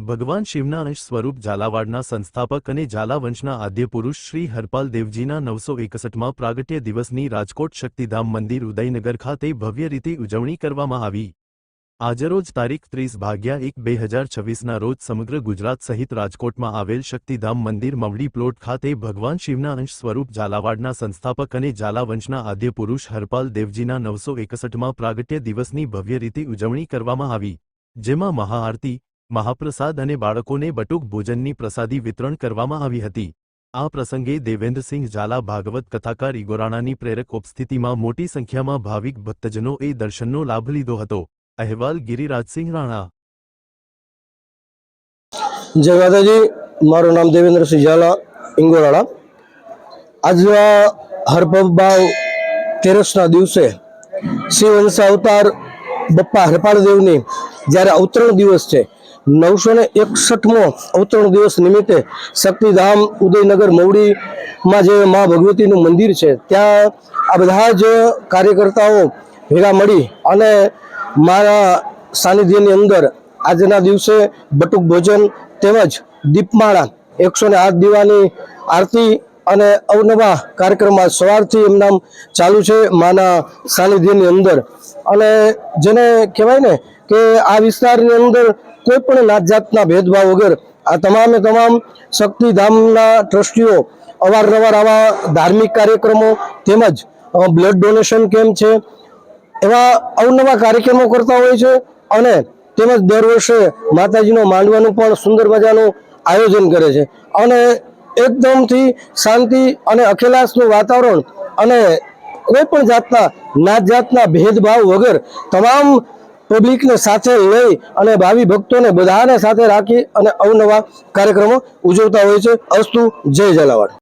ભગવાન શિવના અંશ સ્વરૂપ ઝાલાવાડના સંસ્થાપક અને ઝાલાવંશના આદ્ય પુરુષ શ્રી હરપાલ દેવજીના નવસો એકસઠમાં પ્રાગટ્ય દિવસની રાજકોટ શક્તિધામ મંદિર ઉદયનગર ખાતે ભવ્ય રીતે ઉજવણી કરવામાં આવી. આજરોજ તારીખ ત્રીસ ભાગ્યા એક બે હજાર છવ્વીસના રોજ સમગ્ર ગુજરાત સહિત રાજકોટમાં આવેલ શક્તિધામ મંદિર મવડી પ્લોટ ખાતે ભગવાન શિવના અંશ સ્વરૂપ ઝાલાવાડના સંસ્થાપક અને ઝાલાવંશના આદ્ય પુરુષ હરપાલ દેવજીના નવસો એકસઠમાં પ્રાગટ્ય દિવસની ભવ્ય રીતે ઉજવણી કરવામાં આવી. જેમાં મહાઆરતી મહાપ્રસાદ અને બાળકોને બટુક ભોજનની પ્રસાદી વિતરણ કરવામાં આવી હતી. આ પ્રસંગે દેવેન્દ્રસિંહ ઝાલા ભાગવત કથાકાર ઇગોરાણાની પ્રેરક ઉપસ્થિતિમાં મોટી સંખ્યામાં ભાવિક ભક્તજનોએ દર્શનનો લાભ લીધો હતો. અહેવાલ ગિરિરાજસિંહ રાણા. જય માતાજી, મારું નામ દેવેન્દ્રસિંહ ઝાલા ઇંગોરાળા આજના હરપભાવ તેરસના દિવસે શ્રી વંશ અવતાર બપ્પા હરપાળદેવની જ્યારે અવતરણ દિવસ છે નવસો ને એકસઠમો અવતરણ દિવસ નિમિત્તે શક્તિધામ ઉદયનગર મવડીમાં જે મા ભગવતીનું મંદિર છે, ત્યાં આ બધા જ કાર્યકર્તાઓ ભેગા મળી અને મારા સાનિધ્યની અંદર આજના દિવસે બટુક ભોજન તેમજ દીપમાળા એકસો ને આઠ દીવાની આરતી અને અવનવા કાર્યક્રમમાં સવારથી એમના ચાલુ છે માના સાનિધ્યની અંદર. અને જેને કહેવાય ને કે આ વિસ્તારની અંદર કોઈ પણ નાત ભેદભાવ વગર આ તમામે તમામ શક્તિધામના ટ્રસ્ટીઓ અવારનવાર આવા ધાર્મિક કાર્યક્રમો તેમજ બ્લડ ડોનેશન કેમ્પ છે એવા અવનવા કાર્યક્રમો કરતા હોય છે અને તેમજ દર વર્ષે માતાજીનો માંડવાનું પણ સુંદર મજાનું આયોજન કરે છે. અને એકદમથી શાંતિ અને અખિલાસનું વાતાવરણ અને કોઈ પણ જાતના નાત જાતના ભેદભાવ વગર તમામ પબ્લિકને સાથે લઈ અને ભાવિ ભક્તોને બધાને સાથે રાખી અને અવનવા કાર્યક્રમો ઉજવતા હોય છે. અસ્તુ જય જલાવાડ.